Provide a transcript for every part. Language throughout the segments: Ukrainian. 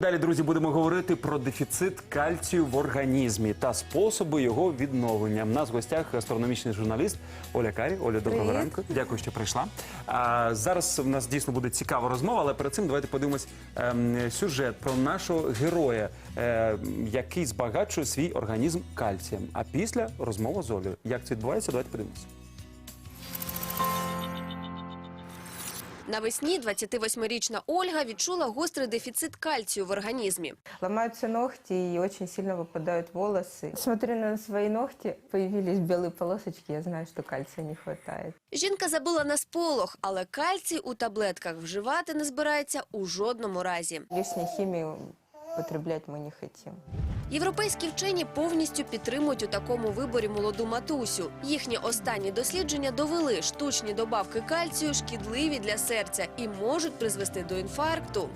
Далі, друзі, будемо говорити про дефіцит кальцію в організмі та способи його відновлення. У нас в гостях астрономічний журналіст Оля Карі. Оля, доброго Привіт. ранку. Дякую, що прийшла. А, зараз в нас дійсно буде цікава розмова, але перед цим давайте подивимось ем, сюжет про нашого героя, е, який збагачує свій організм кальцієм. А після розмова з Олею. Як це відбувається? Давайте подивимося. Навесні 28-річна Ольга відчула гострий дефіцит кальцію в організмі. Ломаются ногти и очень сильно выпадают волосы. Смотря на свои ногти, появились белые полосочки, я знаю, что кальция не хватает. Жінка забула на сполох, але кальцій у таблетках вживати не збирається у жодному разі. Лишней химии потреблять мы не хотим. Європейські вчені повністю підтримують у такому виборі молоду матусю. Їхні останні дослідження довели, штучні добавки кальцію шкідливі для серця і можуть призвести до інфаркту.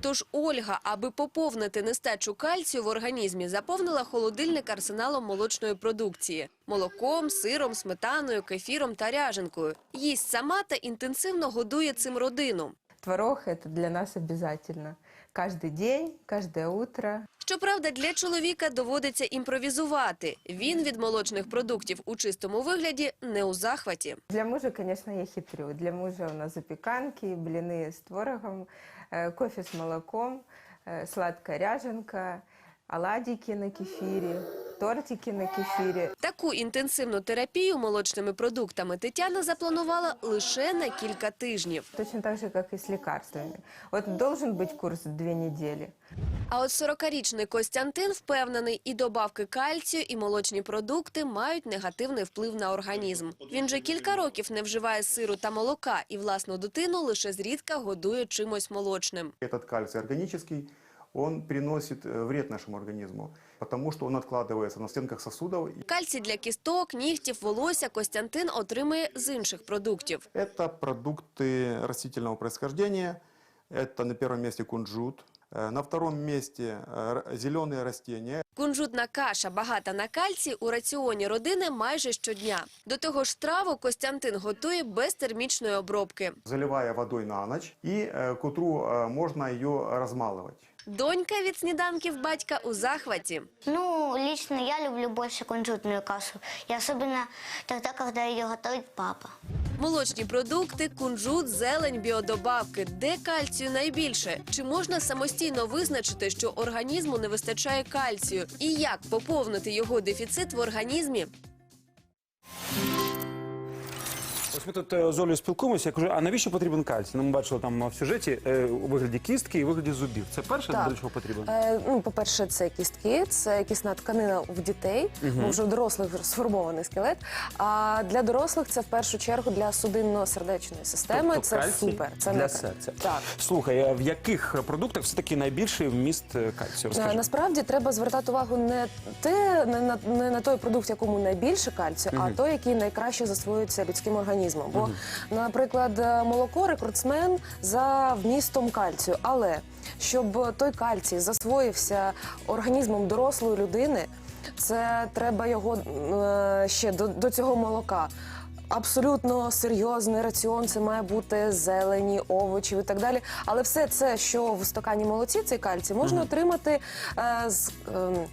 Тож Ольга, аби поповнити нестачу кальцію в організмі, заповнила холодильник арсеналом молочної продукції – молоком, сиром, сметаною, кефіром та ряженкою. Їсть сама та інтенсивно годує цим родину. Творог – это для нас обязательно Каждый день, каждое утро. Щоправда, для чоловіка доводиться імпровізувати. Він від молочних продуктів у чистому вигляді не у захваті. Для мужа, конечно, я хитрю. Для мужа у нас запеканки, блины с творогом, э, кофе с молоком, э, сладкая ряженка, оладики на кефире, тортики на кефире. Таку інтенсивну терапію молочними продуктами Тетяна запланувала лише на кілька тижнів. Точно так же, как и с лекарствами. Вот должен быть курс две недели. А от 40-річний Костянтин впевнений, і добавки кальцію, і молочні продукти мають негативний вплив на організм. Він же кілька років не вживає сиру та молока, і власну дитину лише зрідка годує чимось молочним. Этот кальций органический, он приносит э, вред нашему организму, потому что он откладывается на стенках сосудов. Кальцій для кісток, нігтів, волосся Костянтин отримує з інших продуктів. Это продукты растительного происхождения. Это на первом месте кунжут. Э, На втором месте э, р- зеленые растения. Кунжутна каша, багата на кальцій, у раціоні родини майже щодня. До того ж, страву Костянтин готує без термічної обробки. заливая водой на ночь. И э, к утру э, можно ее размалывать. Донька від сніданків батька у захваті. Ну, лично я люблю больше кунжутную кашу. И особенно тогда, когда ее готовит папа. Молочні продукти, кунжут, зелень, біодобавки. Де кальцію найбільше? Чи можна самостійно визначити, що організму не вистачає кальцію? І як поповнити його дефіцит в організмі? Ми тут е, з Олею спілкуємося. Я кажу, а навіщо потрібен кальцій? Ну, ми бачили там в сюжеті е, у вигляді кістки і вигляді зубів. Це перше Так. для чого потрібен? Е, ну, по-перше, це кістки, це кісна тканина в дітей, бо вже у дорослих сформований скелет. А для дорослих це в першу чергу для судинно-сердечної системи. Тобто це кальцій супер. Це для не серця. Так. Слухай, а в яких продуктах все-таки найбільший вміст е, кальцію? Е, Розкажи. Насправді треба звертати увагу не те, не на не на той продукт, якому найбільше кальцію, а той, який найкраще засвоюється людським організмом. Бо, наприклад, е, молоко рекордсмен за вмістом кальцію, але щоб той кальцій засвоївся організмом дорослої людини, це треба його е, ще до, до цього молока. Абсолютно серйозний раціон, це має бути зелені, овочі і так далі. Але все це, що в стакані молоці, цей кальцій, можна отримати е, з е,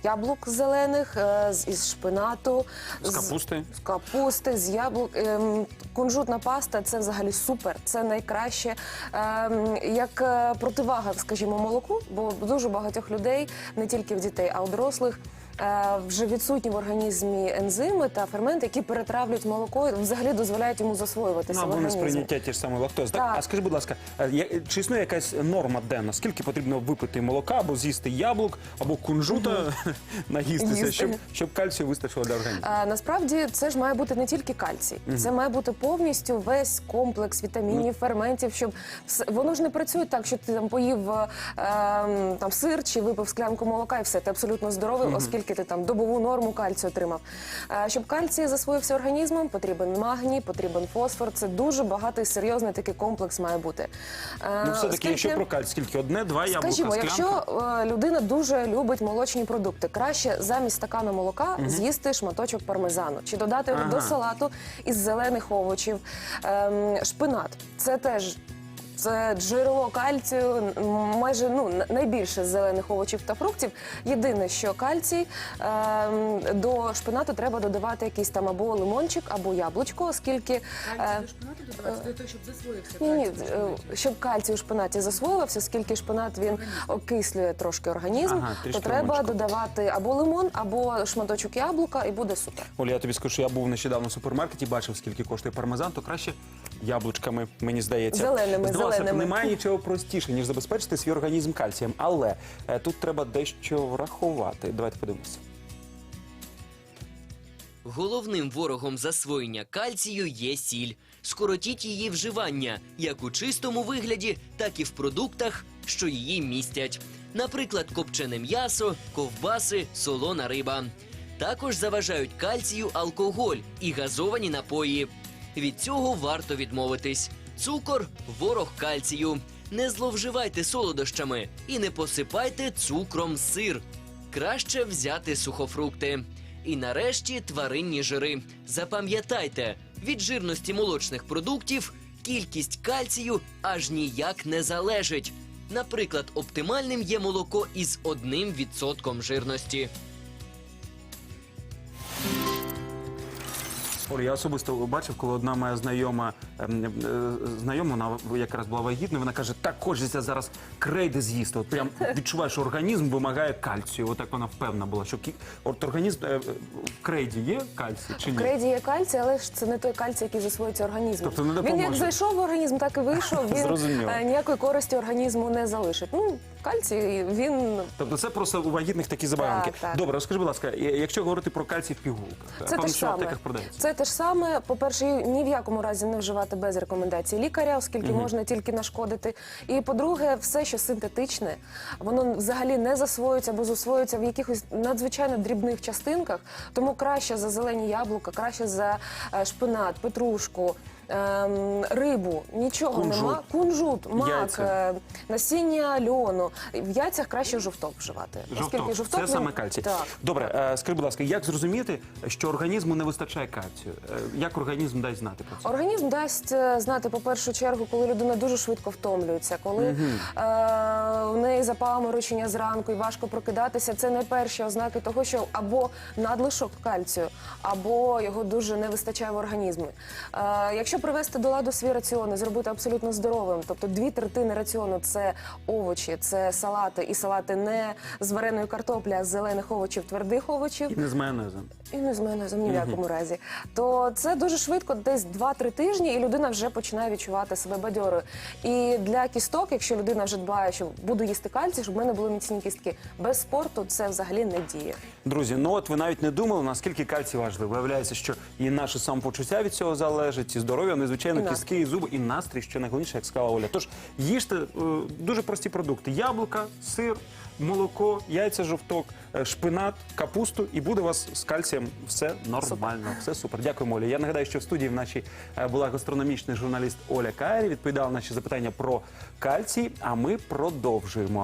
яблук зелених, е, з із шпинату, З капусти? з капусти, з яблук. Ем, кунжутна паста це взагалі супер. Це найкраще ем, як е, противага, скажімо, молоку, бо дуже багатьох людей, не тільки в дітей, а у дорослих. Е, Вже відсутні в організмі ензими та ферменти, які перетравлюють молоко, і взагалі дозволяють йому засвоюватися Ну, в або не організмі. сприйняття ті ж самі лактози. Так? Так. А скажи, будь ласка, е, я- чи існує якась норма денна? Скільки потрібно випити молока або з'їсти яблук, або кунжута наїстися, Їсти. щоб, щоб кальцію вистачило для організму? Е, Насправді це ж має бути не тільки кальцій, це має бути повністю весь комплекс вітамінів, ферментів, щоб все- воно ж не працює так, що ти там поїв е, ем, там сир чи випив склянку молока, і все ти абсолютно здоровий, оскільки ти там добову норму кальцію отримав. Е, Щоб кальцій засвоївся організмом, потрібен магній, потрібен фосфор. Це дуже багатий серйозний такий комплекс має бути. Е, Ну, все-таки, оскільки- якщо про кальцій, скільки? Одне, два яблука, Скажімо, склянка? якщо е, людина дуже любить молочні продукти, краще замість стакана молока з'їсти шматочок пармезану чи додати Ага. до салату із зелених овочів. Ем, шпинат це теж Це джерело кальцію, майже ну найбільше з зелених овочів та фруктів. Єдине, що кальцій ем, до шпинату треба додавати якийсь там або лимончик, або яблучко, оскільки е, для того, щоб засвоївся. ні, ні, е, щоб кальцій у шпинаті засвоювався, оскільки шпинат він окислює трошки організм, Ага, то трішки треба лимончику. додавати або лимон, або шматочок яблука, і буде супер. Оля, я тобі скажу, що я був нещодавно в супермаркеті, бачив, скільки коштує пармезан, то краще яблучками, мені здається. Зеленими, Здавалося б, зеленими. немає нічого простіше, ніж забезпечити свій організм кальцієм. Але е, тут треба дещо врахувати. Давайте подивимося. Головним ворогом засвоєння кальцію є сіль. Скоротіть її вживання як у чистому вигляді, так і в продуктах, що її містять. Наприклад, копчене м'ясо, ковбаси, солона риба. Також заважають кальцію алкоголь і газовані напої. Від цього варто відмовитись. Цукор ворог кальцію. Не зловживайте солодощами і не посипайте цукром сир. Краще взяти сухофрукти. І нарешті тваринні жири. Запам'ятайте, від жирності молочних продуктів кількість кальцію аж ніяк не залежить. Наприклад, оптимальним є молоко із одним відсотком жирності. Оля, я особисто бачив, коли одна моя знайома ем, е, знайома, вона якраз була вагітна, вона каже, так хочеться зараз крейди з'їсти. От прям відчуваю, що організм вимагає кальцію. Отак вона впевнена була, що кі- от організм е, в крейді є кальцій чи В ні? крейді є кальцій, але ж це не той кальцій, який засвоюється організмом. Тобто не він як зайшов в організм, так і вийшов. Він Зрозуміло. е, ніякої користі організму не залишить. Ну, кальцій він Тобто це просто у вагітних такі забаганки. Так, так. Добре, розкажи, будь ласка, я- якщо говорити про кальцій в пігулках, Це те ж саме. аптеках продається. Це те ж саме. По-перше, ні в якому разі не вживати без рекомендацій лікаря, оскільки можна тільки нашкодити. І по-друге, все, що синтетичне, воно взагалі не засвоюється або засвоюється в якихось надзвичайно дрібних частинках. Тому краще за зелені яблука, краще за е, шпинат, петрушку. Ем, Рибу нічого Кунжут. нема. Кунжут, мак, Яйця. е, насіння льону. В яйцях краще жовток вживати. оскільки Жовток. Це він- саме кальцій. Так. Добре, е, скажи, будь ласка, як зрозуміти, що організму не вистачає кальцію? Е, Як організм дасть знати про це? Організм дасть е, знати по першу чергу, коли людина дуже швидко втомлюється, коли е, в неї запаморочення зранку і важко прокидатися. Це найперші ознаки того, що або надлишок кальцію, або його дуже не вистачає в організмі. Е, якщо привести до ладу свій раціон і зробити абсолютно здоровим, тобто дві третини раціону це овочі, це салати, і салати не з вареної картоплі, а з зелених овочів, твердих овочів. І не з майонезом. І не з майонезом ні в якому разі. То це дуже швидко, десь 2-3 тижні, і людина вже починає відчувати себе бадьорою. І для кісток, якщо людина вже дбає, що буду їсти кальцій, щоб в мене були міцні кістки, без спорту це взагалі не діє. Друзі, ну от ви навіть не думали, наскільки кальцій важливий. Виявляється, що і наше самопочуття від цього залежить, і здоров'я, ну і звичайно, І кістки, і зуби, і настрій, що найголовніше, як сказала Оля. Тож їжте е, дуже прості продукти: яблука, сир, молоко, яйця, жовток, е, шпинат, капусту, і буде у вас з кальцієм все нормально, все супер. Дякуємо, Оля. Я нагадаю, що в студії в нашій е, була гастрономічний журналіст Оля Кайрі. Відповідала на наші запитання про кальцій. А ми продовжуємо.